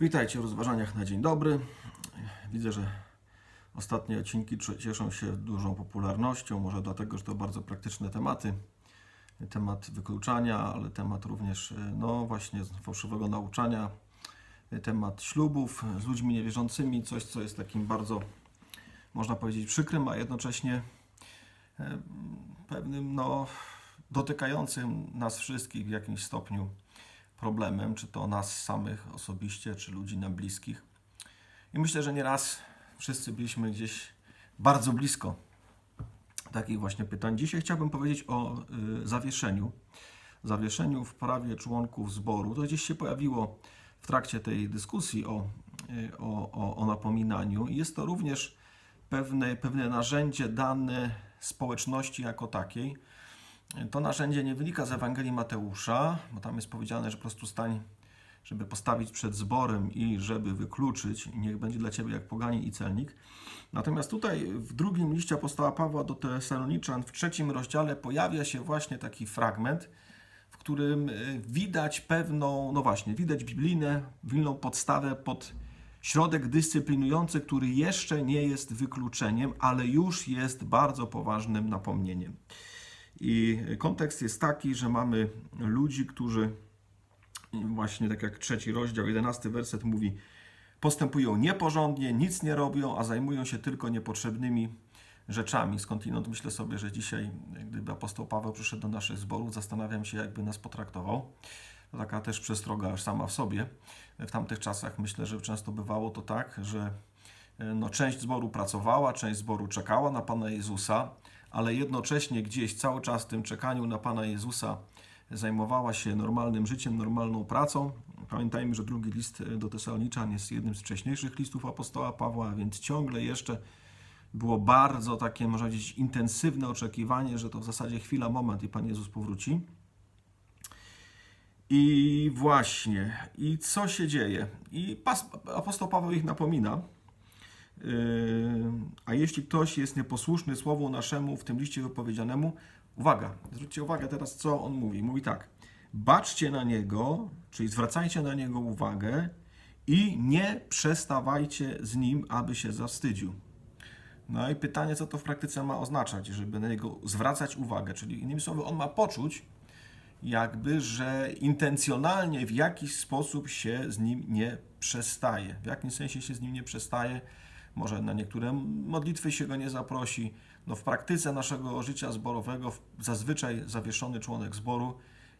Witajcie w rozważaniach na dzień dobry. Widzę, że ostatnie odcinki cieszą się dużą popularnością, może dlatego, że to bardzo praktyczne tematy. Temat wykluczania, ale temat również, e, no właśnie, fałszywego nauczania, temat ślubów z ludźmi niewierzącymi, coś, co jest takim bardzo, można powiedzieć, przykrym, a jednocześnie e, pewnym, no, dotykającym nas wszystkich w jakimś stopniu problemem, czy to nas samych osobiście, czy ludzi nam bliskich. I myślę, że nieraz wszyscy byliśmy gdzieś bardzo blisko takich właśnie pytań. Dzisiaj chciałbym powiedzieć o y, zawieszeniu. Zawieszeniu w prawie członków zboru. To gdzieś się pojawiło w trakcie tej dyskusji o, y, o, o, o napominaniu. I jest to również pewne, pewne narzędzie dane społeczności jako takiej. To narzędzie nie wynika z Ewangelii Mateusza, bo tam jest powiedziane, że po prostu stań, żeby postawić przed zborem i żeby wykluczyć, niech będzie dla ciebie jak poganin i celnik. Natomiast tutaj w drugim liście apostoła Pawła do Tesaloniczan, w trzecim rozdziale, pojawia się właśnie taki fragment, w którym y, widać pewną, no właśnie, widać biblijną, biblijną podstawę pod środek dyscyplinujący, który jeszcze nie jest wykluczeniem, ale już jest bardzo poważnym napomnieniem. I kontekst jest taki, że mamy ludzi, którzy właśnie tak jak trzeci rozdział, jedenasty werset mówi, postępują nieporządnie, nic nie robią, a zajmują się tylko niepotrzebnymi rzeczami. Skądinąd myślę sobie, że dzisiaj, gdyby apostoł Paweł przyszedł do naszych zborów, zastanawiam się, jakby nas potraktował. To taka też przestroga aż sama w sobie. W tamtych czasach myślę, że często bywało to tak, że no, część zboru pracowała, część zboru czekała na Pana Jezusa, ale jednocześnie gdzieś cały czas w tym czekaniu na Pana Jezusa zajmowała się normalnym życiem, normalną pracą. Pamiętajmy, że drugi list do Tesaloniczan jest jednym z wcześniejszych listów apostoła Pawła, więc ciągle jeszcze było bardzo takie, można powiedzieć, intensywne oczekiwanie, że to w zasadzie chwila, moment i Pan Jezus powróci. I właśnie, i co się dzieje? I apostoł Paweł ich napomina, Yy, A jeśli ktoś jest nieposłuszny słowu naszemu w tym liście wypowiedzianemu, uwaga, zwróćcie uwagę teraz, co on mówi. Mówi tak: baczcie na niego, czyli zwracajcie na niego uwagę i nie przestawajcie z nim, aby się zawstydził. No i pytanie, co to w praktyce ma oznaczać, żeby na niego zwracać uwagę, czyli innymi słowy, on ma poczuć, jakby, że intencjonalnie w jakiś sposób się z nim nie przestaje. W jakim sensie się z nim nie przestaje? Może na niektóre modlitwy się go nie zaprosi. No w praktyce naszego życia zborowego zazwyczaj zawieszony członek zboru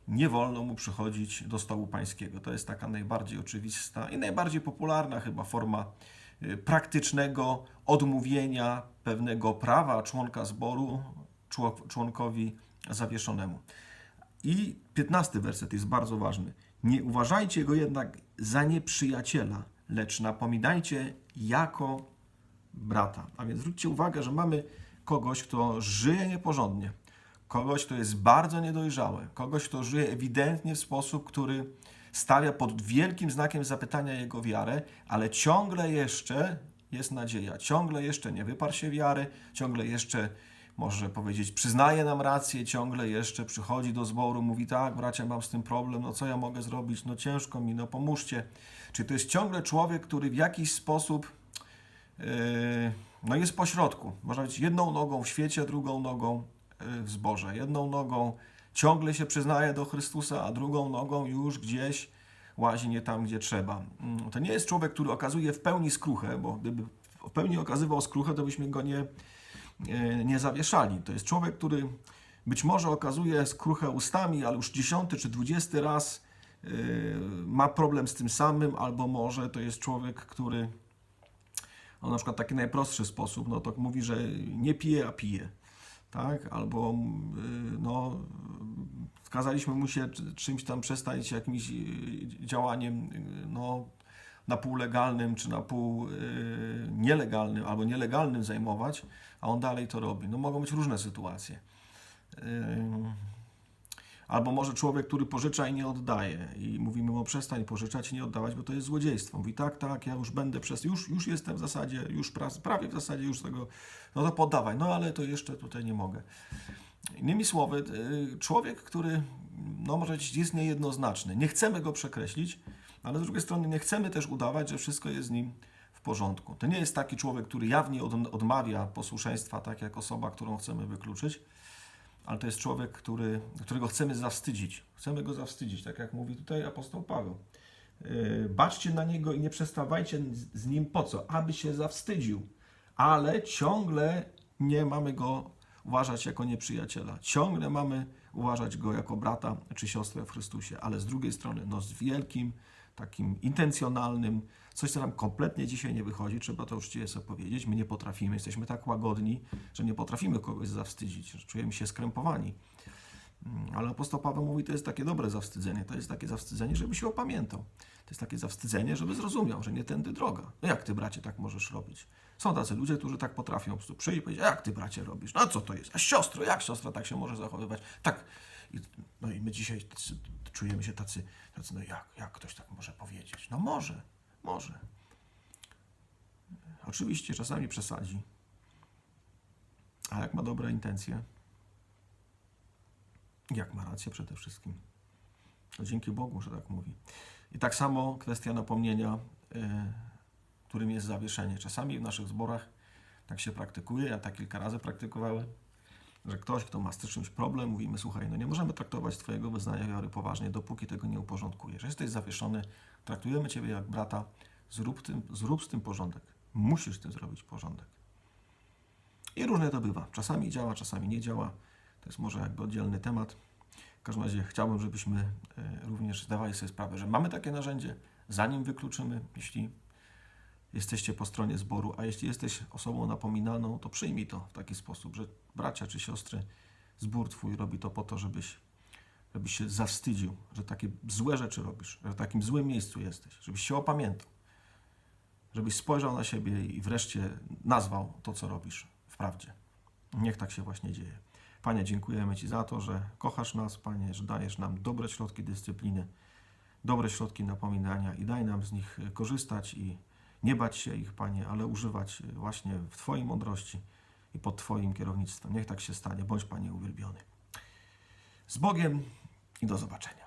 nie wolno mu przychodzić do stołu pańskiego. To jest taka najbardziej oczywista i najbardziej popularna chyba forma y, praktycznego odmówienia pewnego prawa członka zboru czło- członkowi zawieszonemu. I piętnasty werset jest bardzo ważny. Nie uważajcie go jednak za nieprzyjaciela, lecz napominajcie jako brata. A więc zwróćcie uwagę, że mamy kogoś, kto żyje nieporządnie, kogoś, kto jest bardzo niedojrzały, kogoś, kto żyje ewidentnie w sposób, który stawia pod wielkim znakiem zapytania jego wiarę, ale ciągle jeszcze jest nadzieja, ciągle jeszcze nie wyparł się wiary, ciągle jeszcze może powiedzieć, przyznaje nam rację, ciągle jeszcze przychodzi do zboru, mówi tak, bracia, mam z tym problem, no co ja mogę zrobić, no ciężko mi, no pomóżcie. Czyli to jest ciągle człowiek, który w jakiś sposób no jest pośrodku. Można być jedną nogą w świecie, drugą nogą yy, w zborze. Jedną nogą ciągle się przyznaje do Chrystusa, a drugą nogą już gdzieś łazi nie tam, gdzie trzeba. Mm, To nie jest człowiek, który okazuje w pełni skruchę, bo gdyby w pełni okazywał skruchę, to byśmy go nie, nie- nie zawieszali. To jest człowiek, który być może okazuje skruchę ustami, ale już dziesiąty czy dwudziesty raz yy, ma problem z tym samym, albo może to jest człowiek, który no, na przykład taki najprostszy sposób, no to mówi, że nie pije, a pije. Tak? Albo yy, no, kazaliśmy mu się czy- czymś tam przestać, jakimś yy, działaniem yy, no, na pół legalnym, czy na pół nielegalnym, albo nielegalnym zajmować, a on dalej to robi. No mogą być różne sytuacje. Albo może człowiek, który pożycza i nie oddaje i mówimy mu przestań pożyczać i nie oddawać, bo to jest złodziejstwo. Mówi tak, tak, ja już będę przez, już, już jestem w zasadzie, już pra- prawie w zasadzie już tego, no to poddawaj, no ale to jeszcze tutaj nie mogę. Innymi słowy, y, człowiek, który, no może jest niejednoznaczny, nie chcemy go przekreślić, Ale z drugiej strony nie chcemy też udawać, że wszystko jest z nim w porządku. To nie jest taki człowiek, który jawnie od, odmawia posłuszeństwa, tak jak osoba, którą chcemy wykluczyć, ale to jest człowiek, który, którego chcemy zawstydzić. Chcemy go zawstydzić, tak jak mówi tutaj apostoł Paweł. Yy, Baczcie na niego i nie przestawajcie z nim po co? Aby się zawstydził. Ale ciągle nie mamy go uważać jako nieprzyjaciela. Ciągle mamy uważać go jako brata czy siostrę w Chrystusie, ale z drugiej strony, no z wielkim, takim intencjonalnym, coś, co nam kompletnie dzisiaj nie wychodzi, trzeba to uczciwie sobie powiedzieć. My nie potrafimy, jesteśmy tak łagodni, że nie potrafimy kogoś zawstydzić, że czujemy się skrępowani. Mm, Ale apostoł Paweł mówi, to jest takie dobre zawstydzenie. To jest takie zawstydzenie, żeby się opamiętał. To jest takie zawstydzenie, żeby zrozumiał, że nie tędy droga. No jak ty, bracie, tak możesz robić? Są tacy ludzie, którzy tak potrafią po prostu przyjść i powiedzieć, a jak ty, bracie, robisz? No co to jest? A siostro, jak siostra tak się może zachowywać? Tak. No i my dzisiaj czujemy się tacy, tacy, no jak, jak ktoś tak może powiedzieć? No może, może. Oczywiście czasami przesadzi, a jak ma dobre intencje, jak ma rację przede wszystkim. To dzięki Bogu, że tak mówi. I tak samo kwestia napomnienia, e, którym jest zawieszenie. Czasami w naszych zborach tak się praktykuje, ja tak kilka razy praktykowałem, że ktoś, kto ma z czymś problem, mówimy, słuchaj, no nie możemy traktować Twojego wyznania wiary poważnie, dopóki tego nie uporządkujesz. Jesteś zawieszony, traktujemy Ciebie jak brata, zrób, tym, zrób z tym porządek. Musisz z tym zrobić porządek. I różnie to bywa. Czasami działa, czasami nie działa. To jest może jakby oddzielny temat. W każdym razie chciałbym, żebyśmy e, również zdawali sobie sprawę, że mamy takie narzędzie, zanim wykluczymy, jeśli jesteście po stronie zboru, a jeśli jesteś osobą napominaną, to przyjmij to w taki sposób, że bracia czy siostry, zbór twój robi to po to, żebyś, żebyś się zawstydził, że takie złe rzeczy robisz, że w takim złym miejscu jesteś, żebyś się opamiętał, żebyś spojrzał na siebie i wreszcie nazwał to, co robisz w prawdzie. Niech tak się właśnie dzieje. Panie, dziękujemy Ci za to, że kochasz nas, Panie, że dajesz nam dobre środki dyscypliny, dobre środki napominania i daj nam z nich korzystać i nie bać się ich, Panie, ale używać właśnie w Twojej mądrości i pod Twoim kierownictwem. Niech tak się stanie. Bądź, Panie, uwielbiony. Z Bogiem i do zobaczenia.